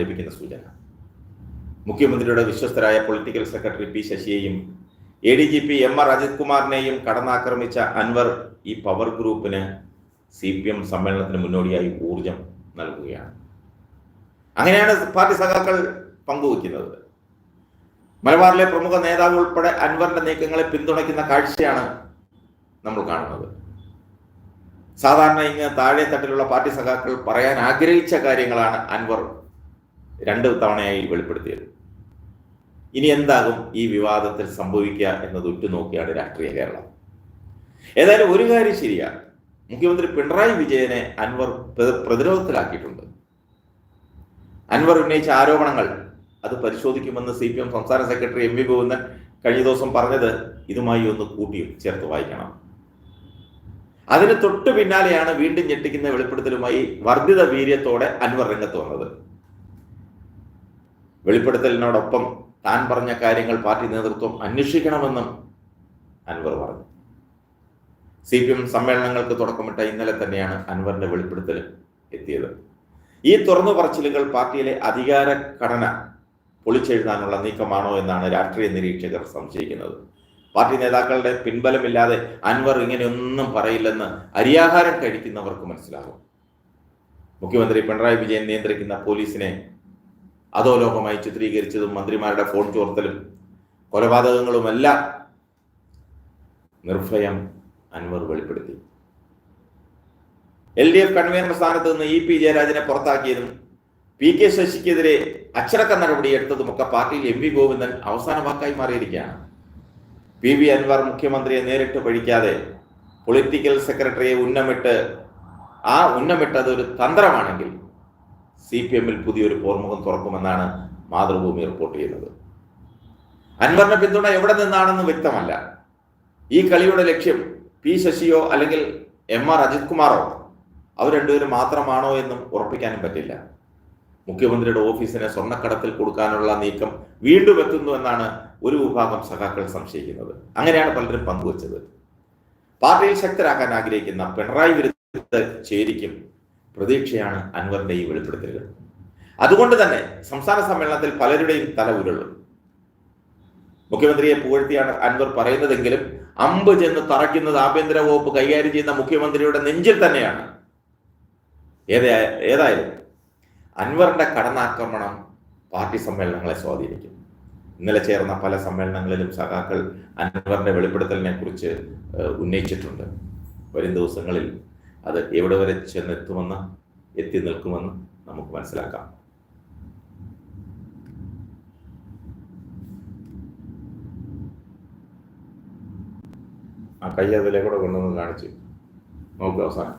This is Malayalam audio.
ലഭിക്കുന്ന സൂചന. മുഖ്യമന്ത്രിയുടെ വിശ്വസ്തരായ political secretary P ശശിയെയും A D G P M R Ajith കുമാറിനെയും കടന്നാക്രമിച്ച അൻവർ ഈ പവർ ഗ്രൂപ്പിന് സി പി എം സമ്മേളനത്തിന് മുന്നോടിയായി ഊർജം നൽകുകയാണ്. അങ്ങനെയാണ് പാർട്ടി സഖാക്കൾ പങ്കുവയ്ക്കുന്നത്. മലബാറിലെ പ്രമുഖ നേതാവ് ഉൾപ്പെടെ അൻവറിന്റെ നീക്കങ്ങളെ പിന്തുണയ്ക്കുന്ന കാഴ്ചയാണ് നമ്മൾ കാണുന്നത്. സാധാരണ ഇങ്ങ് താഴെ തട്ടിലുള്ള പാർട്ടി സഖാക്കൾ പറയാൻ ആഗ്രഹിച്ച കാര്യങ്ങളാണ് അൻവർ രണ്ട് തവണയായി വെളിപ്പെടുത്തിയത്. ഇനി എന്താകും ഈ വിവാദത്തിൽ സംഭവിക്കുക എന്നത് ഉറ്റുനോക്കിയാണ് രാഷ്ട്രീയ കേരളം. ഏതായാലും ഒരു കാര്യം ശരിയാണ് മുഖ്യമന്ത്രി പിണറായി വിജയനെ അൻവർ പ്രതിരോധത്തിലാക്കിയിട്ടുണ്ട്. അൻവർ ഉന്നയിച്ച ആരോപണങ്ങൾ അത് പരിശോധിക്കുമെന്ന് സി പി എം സംസ്ഥാന സെക്രട്ടറി എം വി ഗോവിന്ദൻ കഴിഞ്ഞ ദിവസം പറഞ്ഞത് ഇതുമായി ഒന്ന് കൂട്ടി ചേർത്ത് വായിക്കണം. അതിന് തൊട്ടു പിന്നാലെയാണ് വീണ്ടും ഞെട്ടിക്കുന്ന വെളിപ്പെടുത്തലുമായി വർദ്ധിത വീര്യത്തോടെ അൻവർ രംഗത്ത് വന്നത്. വെളിപ്പെടുത്തലിനോടൊപ്പം താൻ പറഞ്ഞ കാര്യങ്ങൾ പാർട്ടി നേതൃത്വം അന്വേഷിക്കണമെന്നും അൻവർ പറഞ്ഞു. സി പി എം സമ്മേളനങ്ങൾക്ക് തുടക്കമിട്ട ഇന്നലെ തന്നെയാണ് അൻവറിന്റെ വെളിപ്പെടുത്തൽ എത്തിയത്. ഈ തുറന്നു പറച്ചിലുകൾ പാർട്ടിയിലെ അധികാര ഘടന പൊളിച്ചെഴുതാനുള്ള നീക്കമാണോ എന്നാണ് രാഷ്ട്രീയ നിരീക്ഷകർ സംശയിക്കുന്നത്. പാർട്ടി നേതാക്കളുടെ പിൻബലമില്ലാതെ അൻവർ ഇങ്ങനെയൊന്നും പറയില്ലെന്ന് അരിയാഹാരം കഴിക്കുന്നവർക്ക് മനസ്സിലാകും. മുഖ്യമന്ത്രി പിണറായി വിജയൻ നിയന്ത്രിക്കുന്ന പോലീസിനെ അധോലോകമായി ചിത്രീകരിച്ചതും മന്ത്രിമാരുടെ ഫോൺ ചോർത്തലും കൊലപാതകങ്ങളുമെല്ലാം നിർഭയം അൻവർ വെളിപ്പെടുത്തി. എൽ ഡി എഫ് കൺവീനർ സ്ഥാനത്ത് നിന്ന് ഇ പി ജയരാജനെ പുറത്താക്കിയതും പി കെ ശശിക്കെതിരെ അച്ചടക്ക നടപടിയെടുത്തതുമൊക്കെ പാർട്ടിയിൽ എം വി ഗോവിന്ദൻ അവസാന വാക്കായി മാറിയിരിക്കുകയാണ്. പി വി അൻവർ മുഖ്യമന്ത്രിയെ നേരിട്ട് പഴിക്കാതെ പൊളിറ്റിക്കൽ സെക്രട്ടറിയെ ഉന്നമിട്ട് ആ ഉന്നമിട്ടത് ഒരു തന്ത്രമാണെങ്കിൽ സി പി എമ്മിൽ പുതിയൊരു പോർമുഖം തുറക്കുമെന്നാണ് മാതൃഭൂമി റിപ്പോർട്ട് ചെയ്യുന്നത്. അൻവറിന്റെ പിന്തുണ എവിടെ നിന്നാണെന്ന് വ്യക്തമല്ല. ഈ കളിയുടെ ലക്ഷ്യം പി ശശിയോ അല്ലെങ്കിൽ എം ആർ അജിത് കുമാറോ? അവർ രണ്ടുപേരും മാത്രമാണോ എന്നും ഉറപ്പിക്കാനും പറ്റില്ല. മുഖ്യമന്ത്രിയുടെ ഓഫീസിനെ സ്വർണക്കടത്തിൽ കൊടുക്കാനുള്ള നീക്കം വീണ്ടും എത്തുന്നു എന്നാണ് ഒരു വിഭാഗം സഖാക്കൾ സംശയിക്കുന്നത്. അങ്ങനെയാണ് പലരും പങ്കുവച്ചത്. പാർട്ടിയിൽ ശക്തരാക്കാൻ ആഗ്രഹിക്കുന്ന പിണറായി വിരുദ്ധ ചേരിക്കും പ്രതീക്ഷയാണ് അൻവറിന്റെ ഈ വെളിപ്പെടുത്തലുകൾ. അതുകൊണ്ട് തന്നെ സംസ്ഥാന സമ്മേളനത്തിൽ പലരുടെയും തല ഉരുളും. മുഖ്യമന്ത്രിയെ പുകഴ്ത്തിയാണ് അൻവർ പറയുന്നതെങ്കിലും അമ്പ് ചെന്ന് തറയ്ക്കുന്നത് ആഭ്യന്തര വകുപ്പ് കൈകാര്യം ചെയ്യുന്ന മുഖ്യമന്ത്രിയുടെ നെഞ്ചിൽ തന്നെയാണ്. ഏതാ ഏതായാലും അൻവറിന്റെ കടന്നാക്രമണം പാർട്ടി സമ്മേളനങ്ങളെ സ്വാധീനിക്കും. ഇന്നലെ ചേർന്ന പല സമ്മേളനങ്ങളിലും സഖാക്കൾ അൻവറിന്റെ വെളിപ്പെടുത്തലിനെ കുറിച്ച് ഉന്നയിച്ചിട്ടുണ്ട്. വരും ദിവസങ്ങളിൽ അത് എവിടെ വരെ ചെന്നെത്തുമെന്ന് എത്തി നിൽക്കുമെന്ന് നമുക്ക് മനസ്സിലാക്കാം. ആ കൈ അതിലെ കൂടെ കൊണ്ടുവന്ന് കാണിച്ച് നോക്കുക അവസാനം.